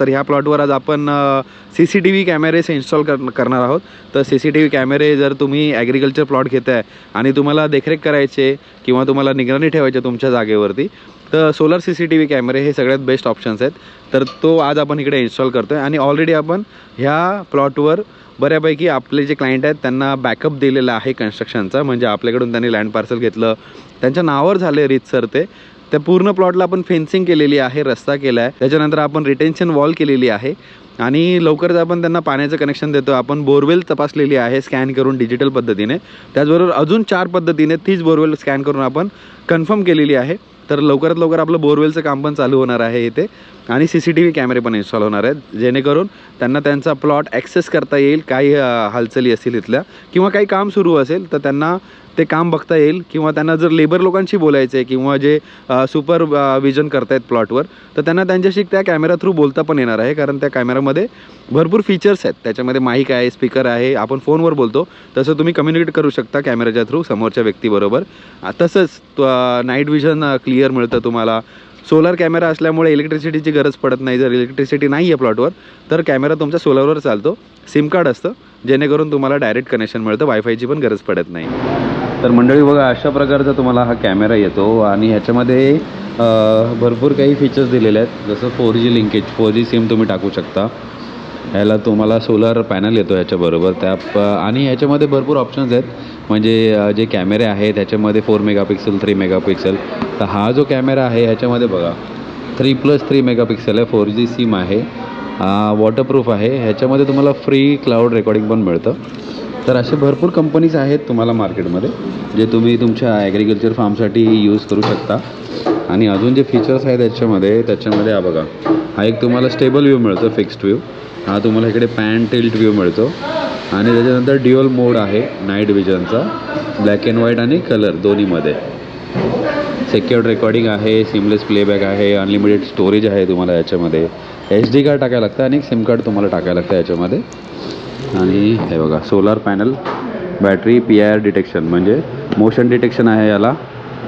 तर ह्या प्लॉटवर आज आपण C C T V cameras install कर करणार आहोत. तर सी सी टी व्ही कॅमेरे जर तुम्ही ॲग्रिकल्चर प्लॉट घेत आहे आणि तुम्हाला देखरेख करायचे किंवा तुम्हाला निगराणी ठेवायचे तुमच्या जागेवरती तर solar C C T V कॅमेरे हे सगळ्यात बेस्ट ऑप्शन्स आहेत. तर तो आज आपण इकडे इन्स्टॉल करतो आहे आणि ऑलरेडी आपण ह्या प्लॉटवर बऱ्यापैकी आपले जे क्लायंट आहेत त्यांना बॅकअप दिलेला आहे कन्स्ट्रक्शनचा म्हणजे आपल्याकडून त्यांनी लँड पार्सल घेतलं. त्यांच्या नावावर झाले रीतसर ते. त्या पूर्ण प्लॉटला आपण फेन्सिंग केलेली आहे रस्ता केला आहे त्याच्यानंतर आपण रिटेन्शन वॉल केलेली आहे. आणि लवकरच आपण त्यांना पाण्याचं कनेक्शन देतो. आपण बोरवेल तपासलेली आहे स्कॅन करून डिजिटल पद्धतीने. त्याचबरोबर अजून चार पद्धतीने तीच बोरवेल स्कॅन करून आपण कन्फर्म केलेली आहे. तर लवकरात लवकर आपलं बोरवेलचं काम पण चालू होणार आहे इथे. आणि सी सी टी व्ही कॅमेरे पण इन्स्टॉल होणार आहेत. जेणेकरून त्यांना त्यांचा प्लॉट ॲक्सेस करता येईल काही हालचाली असतील इथल्या. किंवा काही काम सुरू असेल तर त्यांना ते काम बघता येईल. किंवा त्यांना जर लेबर लोकांशी बोलायचं आहे किंवा जे सुपर विजन करतायत प्लॉटवर तर त्यांना त्यांच्याशी त्या कॅमेरा थ्रू बोलता पण येणार आहे. कारण त्या कॅमेरामध्ये भरपूर फीचर्स आहेत. त्याच्यामध्ये माईक आहे स्पीकर आहे आपण फोनवर बोलतो. तसं तुम्ही कम्युनिकेट करू शकता कॅमेऱ्याच्या थ्रू समोरच्या व्यक्तीबरोबर. तसंच नाईट विजन क्लिअर मिळतं तुम्हाला. सोलर कॅमेरा असल्यामुळे इलेक्ट्रिसिटीची गरज पडत नाही. जर इलेक्ट्रिसिटी नाही आहे प्लॉटवर तर कॅमेरा तुमच्या सोलरवर चालतो. सिम कार्ड असतं. जेणेकरून तुम्हाला डायरेक्ट कनेक्शन मिळतं. वायफायची पण गरज पडत नाही. तर मंडळी बघा अशा प्रकारचा तुम्हाला हा कॅमेरा येतो आणि ह्याच्यामध्ये भरपूर काही फीचर्स दिलेले आहेत. जसं four G linkage four G SIM तुम्ही टाकू शकता. ह्याला तुम्हाला सोलर पॅनल येतो ह्याच्याबरोबर त्या आणि ह्याच्यामध्ये भरपूर ऑप्शन्स आहेत. म्हणजे जे कॅमेरे आहेत ह्याच्यामध्ये फोर मेगापिक्सल थ्री मेगापिक्सल तर हा जो कॅमेरा आहे ह्याच्यामध्ये बघा. थ्री प्लस थ्री मेगापिक्सल आहे. फोर जी सिम आहे. वॉटरप्रूफ आहे. ह्याच्यामध्ये तुम्हाला फ्री क्लाउड रेकॉर्डिंग पण मिळतं. तर असे भरपूर कंपनीज आहेत तुम्हाला मार्केटमध्ये जे तुम्ही तुमच्या ॲग्रिकल्चर फार्मसाठी यूज करू शकता. आणि अजून जे फीचर्स आहेत त्याच्यामध्ये त्याच्यामध्ये हा बघा. हा एक तुम्हाला स्टेबल व्ह्यू मिळतो फिक्स्ड व्ह्यू हा तुम्हाला इकडे पॅन टिल्ट व्ह्यू मिळतो. आणि त्याच्यानंतर ड्युअल मोड आहे नाईट विजनचा ब्लॅक अँड व्हाईट आणि कलर दोन्हीमध्ये. सेक्युअर्ड रेकॉर्डिंग आहे सिमलेस प्लेबॅक आहे अनलिमिटेड स्टोरेज आहे तुम्हाला याच्यामध्ये. एच डी कार्ड टाकायला लागतं आणि एक सिम कार्ड तुम्हाला टाकायला लागतं याच्यामध्ये. आणि हे बघा solar panel battery P I R detection म्हणजे मोशन डिटेक्शन आहे याला.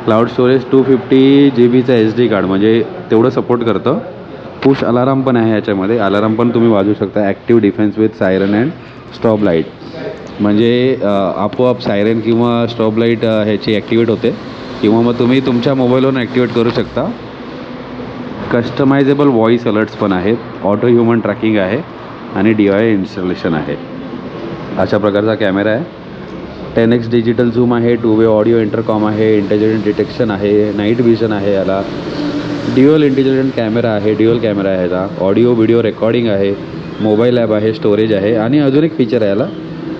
Cloud storage two fifty G बीचं H D card म्हणजे तेवढं सपोर्ट करतं. पुश अलाराम पण आहे याच्यामध्ये. अलाराम पण तुम्ही वाजवू शकता. Active defence with siren and strobe light म्हणजे आपोआप सायरन किंवा स्टॉप लाइट ह्याची ॲक्टिवेट होते. किंवा मग तुम्ही तुमच्या मोबाईलवरून ॲक्टिवेट करू शकता. कस्टमायझेबल व्हॉईस अलर्ट्स पण आहेत. ऑटो ह्युमन ट्रॅकिंग आहे. आणि डी आय इन्स्टॉलेशन आहे. अशा प्रकारचा कॅमेरा आहे. टेन एक्स डिजिटल झूम आहे. टू वे ऑडिओ इंटरकॉम आहे. इंटेलिजंट डिटेक्शन आहे. नाईट विजन आहे याला. ड्युअल इंटेलिजंट कॅमेरा आहे ड्युअल कॅमेरा आहे याचा ऑडिओ व्हिडिओ रेकॉर्डिंग आहे मोबाईल ॲप आहे स्टोरेज आहे आणि अजून एक फीचर आहे याला.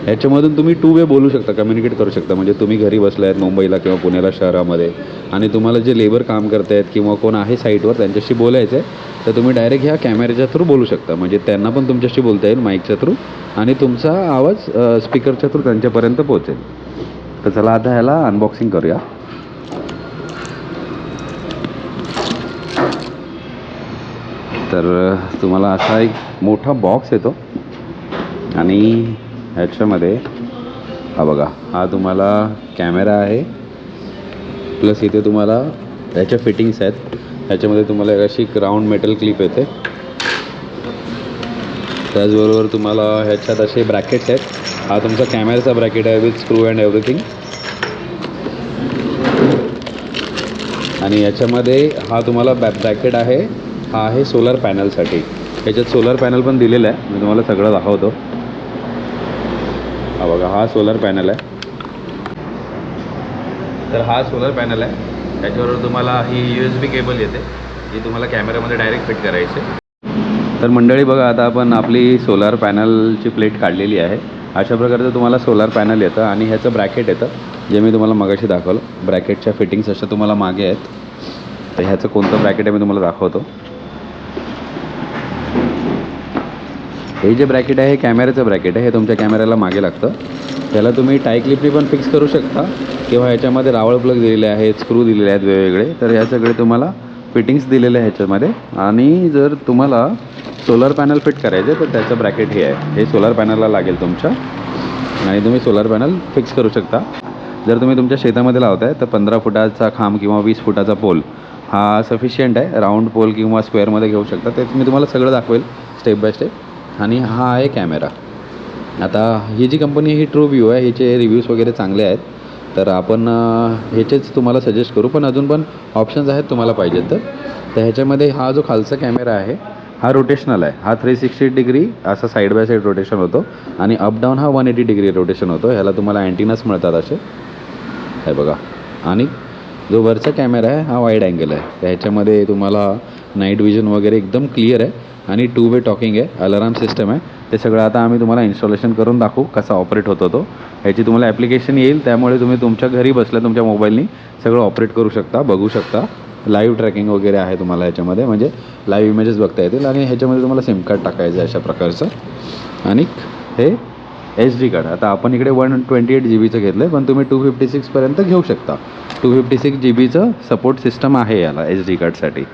ह्याच्यामधून तुम्ही टू वे बोलू शकता कम्युनिकेट करू शकता. म्हणजे तुम्ही घरी बसला आहेत मुंबईला किंवा पुण्याला शहरामध्ये आणि तुम्हाला जे लेबर काम करत आहेत किंवा कोण आहे साईटवर त्यांच्याशी बोलायचं आहे तर तुम्ही डायरेक्ट ह्या कॅमेऱ्याच्या थ्रू बोलू शकता. म्हणजे त्यांना पण तुमच्याशी बोलता येईल माईकच्या थ्रू आणि तुमचा आवाज स्पीकरच्या थ्रू त्यांच्यापर्यंत पोहोचेल. तर चला आता ह्याला अनबॉक्सिंग करूया. तर तुम्हाला असा एक मोठा बॉक्स येतो. आणि ह्याच्यामध्ये हा बघा हा तुम्हाला कॅमेरा आहे. प्लस इथे तुम्हाला ह्याच्या फिटिंग्स आहेत. ह्याच्यामध्ये तुम्हाला एक अशी राऊंड मेटल क्लिप येते. त्याचबरोबर तुम्हाला ह्याच्यात असे ब्रॅकेट्स आहेत. हा तुमचा कॅमेराचा ब्रॅकेट आहे विथ स्क्रू अँड एव्हरीथिंग आणि याच्यामध्ये हा तुम्हाला बॅ ब्रॅकेट आहे. हा आहे सोलर पॅनलसाठी ह्याच्यात सोलर पॅनल पण दिलेलं आहे. मी तुम्हाला सगळं दाखवतो. हा बघा हा सोलर पॅनल आहे. तर हा सोलर पॅनल आहे. त्याच्याबरोबर तुम्हाला ही यू एस बी केबल येते जी तुम्हाला कॅमेऱ्यामध्ये डायरेक्ट फिट करायची. तर मंडळी बघा आता आपण आपली सोलार पॅनलची प्लेट काढलेली आहे. अशा प्रकारचं तुम्हाला सोलार पॅनल येतं आणि ह्याचं ब्रॅकेट येतं जे मी तुम्हाला मगाशी दाखवलं. ब्रॅकेटच्या फिटिंग्स अशा तुम्हाला मागे आहेत. तर ह्याचं कोणतं ब्रॅकेट आहे मी तुम्हाला दाखवतो. हे जे ब्रॅकेट आहे हे कॅमेऱ्याचं ब्रॅकेट आहे हे तुमच्या कॅमेऱ्याला मागे लागतं. त्याला तुम्ही टाय क्लिपनी पण फिक्स करू शकता किंवा ह्याच्यामध्ये रावळ प्लग दिलेले आहेत स्क्रू दिलेले आहेत वेगवेगळे तर ह्या सगळे तुम्हाला फिटिंग्स दिलेले आहे ह्याच्यामध्ये. आणि जर तुम्हाला सोलर पॅनल फिट करायचे तर त्याचं ब्रॅकेट हे आहे. हे सोलर पॅनलला लागेल तुमच्या. आणि तुम्ही सोलर पॅनल फिक्स करू शकता. जर तुम्ही तुमच्या शेतामध्ये लावताय तर पंधरा फुटाचा खांब किंवा वीस फुटाचा पोल हा सफिशियंट आहे. राऊंड पोल किंवा स्क्वेअरमध्ये घेऊ शकता. ते मी तुम्हाला सगळं दाखवेल स्टेप बाय स्टेप आणि हा आहे कॅमेरा. आता ही जी कंपनी ही ट्रू व्ह्यू आहे ह्याचे रिव्ह्यूज वगैरे चांगले आहेत. तर आपण ह्याचेच तुम्हाला सजेस्ट करू पण अजून पण ऑप्शन्स आहेत तुम्हाला पाहिजेत तर. तर ह्याच्यामध्ये हा जो खालचा कॅमेरा आहे हा रोटेशनल आहे. हा थ्री सिक्स्टी डिग्री असा साईड बाय साईड रोटेशन होतो आणि अपडाऊन हा वन एटी डिग्री रोटेशन होतो. ह्याला तुम्हाला अँटीनाच मिळतात असे. हे बघा. आणि जो वरचा कॅमेरा आहे हा वाईड अँगल आहे. तर ह्याच्यामध्ये तुम्हाला नाईट विजन वगैरे एकदम क्लिअर आहे. आणि टू वे टॉकिंग आहे अलाराम सिस्टम आहे. ते सगळं आता आम्ही तुम्हाला इन्स्टॉलेशन करून दाखवू कसा ऑपरेट होतो तो. ह्याची तुम्हाला ॲप्लिकेशन येईल त्यामुळे तुम्ही तुमच्या घरी बसल्या तुमच्या मोबाईलनी सगळं ऑपरेट करू शकता बघू शकता. लाईव्ह ट्रॅकिंग वगैरे आहे तुम्हाला ह्याच्यामध्ये म्हणजे लाईव्ह इमेजेस बघता येतील आणि ह्याच्यामध्ये तुम्हाला सिम कार्ड टाकायचं आहे अशा प्रकारचं. आणि हे एच डी कार्ड आता आपण इकडे वन ट्वेंटी एट जी बीचं घेतलं आहे पण तुम्ही टू फिफ्टी सिक्सपर्यंत घेऊ शकता. टू फिफ्टी सिक्स जी बीचं सपोर्ट सिस्टम आहे याला एच डी कार्डसाठी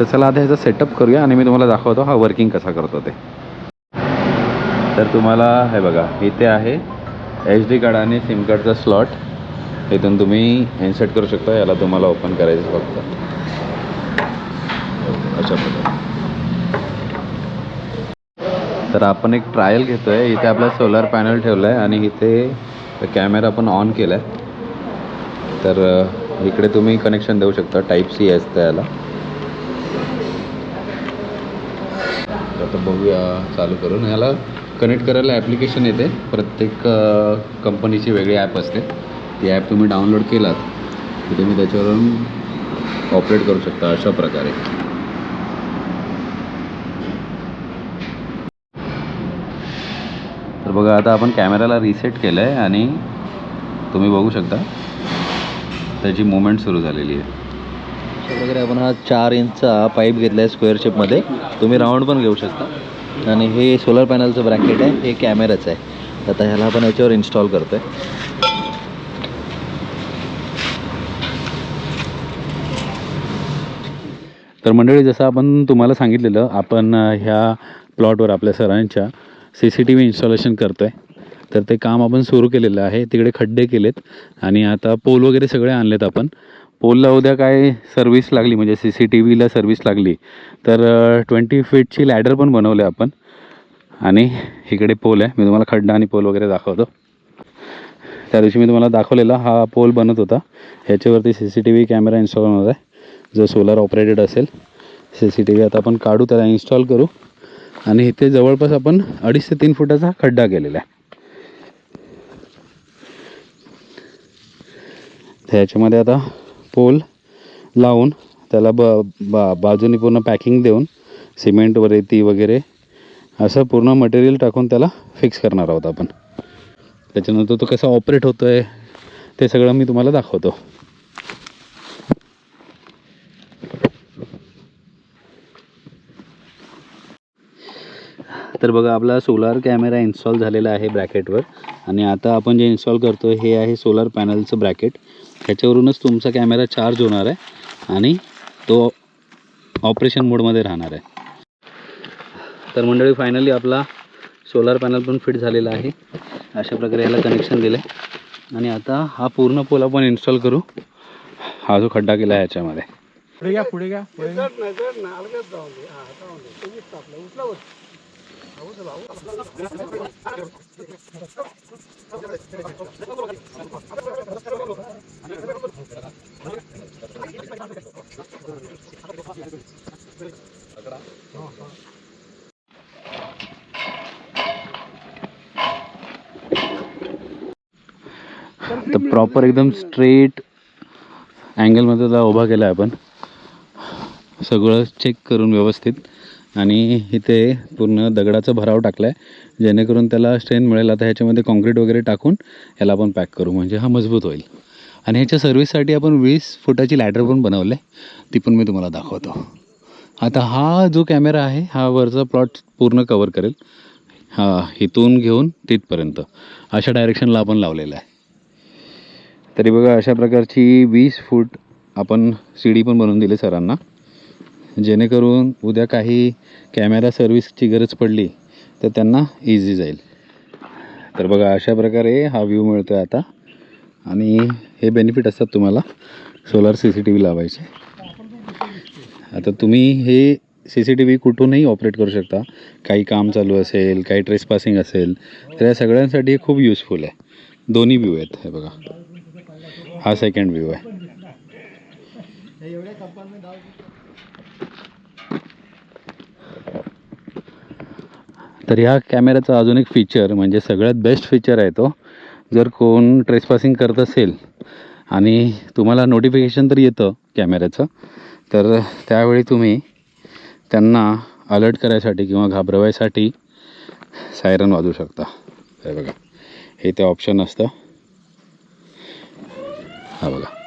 तर चला आता ह्याचा सेटअप करूया आणि मी तुम्हाला दाखवतो हा वर्किंग कसा करतो ते. तर तुम्हाला हे बघा इथे आहे एच डी कार्ड आणि सिम कार्डचा स्लॉट इथून तुम्ही इन्सर्ट करू शकता याला तुम्हाला ओपन करायचं फक्त. अशा प्रकारे. तर आपण एक ट्रायल घेतो आहे इथे आपला सोलर पॅनल ठेवला आहे आणि इथे कॅमेरा पण ऑन केला आहे तर इकडे तुम्ही कनेक्शन देऊ शकता टाईप सी असतं याला. आता बघूया चालू करून. ह्याला कनेक्ट करायला ॲप्लिकेशन येते. प्रत्येक कंपनीची वेगळी ॲप असते. ती ॲप तुम्ही डाउनलोड केलात की तुम्ही त्याच्यावरून ऑपरेट करू शकता अशा प्रकारे. तर बघा आता आपण कॅमेराला रिसेट केलं आहे आणि तुम्ही बघू शकता त्याची मुवमेंट सुरू झालेली आहे. वगैरे आपण हा चार इंचचा पाईप घेतला आहे स्क्वेअर शेपमध्ये. तुम्ही राऊंड पण घेऊ शकता. आणि हे सोलर पॅनलचं ब्रॅकेट आहे हे कॅमेराचं आहे. आता ह्याला आपण याच्यावर इन्स्टॉल करतो आहे तर मंडळी जसं आपण तुम्हाला सांगितलेलं आपण ह्या प्लॉटवर आपल्या सरांच्या C C T V installation करतो आहे तर ते काम आपण सुरू केलेलं आहे. तिकडे खड्डे केलेत आणि आता पोल वगैरे सगळे आणलेत आपण. पोलला उद्या काय सर्व्हिस लागली? म्हणजे सी सी टी व्हीला सर्व्हिस लागली. तर ट्वेंटी फीटची लॅडर पण बनवलं आहे आपण. आणि इकडे पोल आहे. मी तुम्हाला खड्डा आणि पोल वगैरे दाखवतो. त्या दिवशी मी तुम्हाला दाखवलेला हा पोल बनत होता. ह्याच्यावरती C C T V camera install होणार आहे. जो सोलार ऑपरेटेड असेल सी सी टी व्ही आता आपण काढू त्याला इन्स्टॉल करू. आणि इथे जवळपास आपण अडीच ते तीन फुटाचा खड्डा केलेला आहे. ह्याच्यामध्ये आता पोल लावून त्याला ब बा बाजूनी पूर्ण पॅकिंग देऊन सिमेंट रेती वगैरे असं पूर्ण मटेरियल टाकून त्याला फिक्स करणार आहोत आपण. त्याच्यानंतर तो कसा ऑपरेट होतो आहे ते सगळं मी तुम्हाला दाखवतो. तर बघा आपला सोलार कॅमेरा इन्स्टॉल झालेला आहे ब्रॅकेटवर आणि आता आपण जे इन्स्टॉल करतो हे आहे सोलार पॅनलचं ब्रॅकेट ह्याच्यावरूनच तुमचा कॅमेरा चार्ज होणार आहे आणि तो ऑपरेशन मोडमध्ये राहणार आहे. तर मंडळी फायनली आपला सोलार पॅनल पण फिट झालेला आहे. अशा प्रकारे याला कनेक्शन दिलं आहे आणि आता हा पूर्ण पोल आपण इन्स्टॉल करू. हा जो खड्डा केला आहे ह्याच्यामध्ये पुढे घ्या पुढे घ्या पुढे घ्या. तर प्रॉपर एकदम स्ट्रेट अँगलमध्ये त्याला उभा केला आहे आपण. सगळं चेक करून व्यवस्थित. आणि इथे पूर्ण दगडाचा भराव टाकलं आहे जेणेकरून त्याला स्ट्रेन मिळेल. आता ह्याच्यामध्ये कॉन्क्रीट वगैरे टाकून ह्याला आपण पॅक करू. म्हणजे हा मजबूत होईल. आणि ह्याच्या सर्व्हिससाठी आपण वीस फुटाची लॅडर पण बनवलं आहे ती पण मी तुम्हाला दाखवतो. आता हा जो कॅमेरा आहे हा वरचा प्लॉट पूर्ण कवर करेल. हा इथून घेऊन तिथपर्यंत. अशा डायरेक्शनला आपण लावलेला आहे. तरी बघा अशा प्रकारची वीस फूट आपण सीडी पण बनवून दिली सरांना. जेणेकरून उद्या काही कॅमेरा सर्व्हिसची गरज पडली तर त्यांना इझी जाईल. तर बघा अशा प्रकारे हा व्ह्यू मिळतो आहे आता. आणि हे बेनिफिट असतात तुम्हाला solar C C T V लावायचे. आता तुम्ही हे सी सी टी व्ही कुठूनही ऑपरेट करू शकता. काही काम चालू असेल काही ट्रेस पासिंग असेल तर या सगळ्यांसाठी खूप युजफुल आहे. दोन्ही व्ह्यू आहेत हे बघा. हा सेकंड व्ह्यू आहे. तर ह्या कॅमेऱ्याचा अजून एक फीचर म्हणजे सगळ्यात बेस्ट फीचर आहे तो. जर कोण ट्रेसपासिंग करत असेल आणि तुम्हाला नोटिफिकेशन तर येतं कॅमेऱ्याचं तर त्यावेळी तुम्ही त्यांना अलर्ट करायसाठी किंवा घाबरवायसाठी सायरन वाजवू शकता. हे बघा. हे ते ऑप्शन असतं. हा बघा.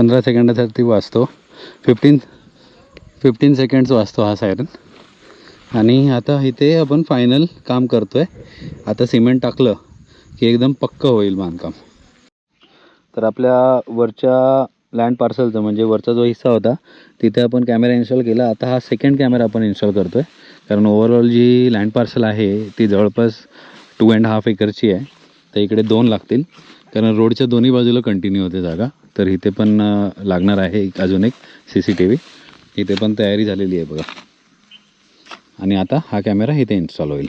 पंधरा सेकंडासाठी वाचतो फिफ्टीन फिफ्टीन सेकंड्स वाचतो हा सायरन आणि आता इथे आपण फायनल काम करतो आहे आता सिमेंट टाकलं की एकदम पक्कं होईल बांधकाम. तर आपल्या वरच्या लँड पार्सलचं म्हणजे वरचा जो हिस्सा होता तिथे आपण कॅमेरा इन्स्टॉल केला. आता हा सेकंड कॅमेरा आपण इन्स्टॉल करतो आहे कारण ओव्हरऑल जी लँड पार्सल आहे ती जवळपास टू अँड हाफ एकरची आहे. तर इकडे दोन लागतील. कारण रोडच्या दोन्ही बाजूला कंटिन्यू होते जागा. तर इथे पण लागणार आहे एक अजून एक सी सी टी व्ही इथे पण तयारी झालेली आहे बघा. आणि आता हा कॅमेरा इथे इन्स्टॉल होईल.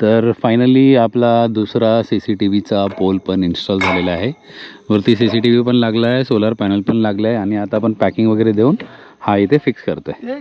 तर फायनली आपला दुसरा सी सी टी व्हीचा पोल पण इन्स्टॉल झालेला आहे. वरती सी सी टी व्ही पण लागला आहे सोलर पॅनल पण लागलं आहे आणि आता आपण पॅकिंग वगैरे देऊन हा इथे फिक्स करतो आहे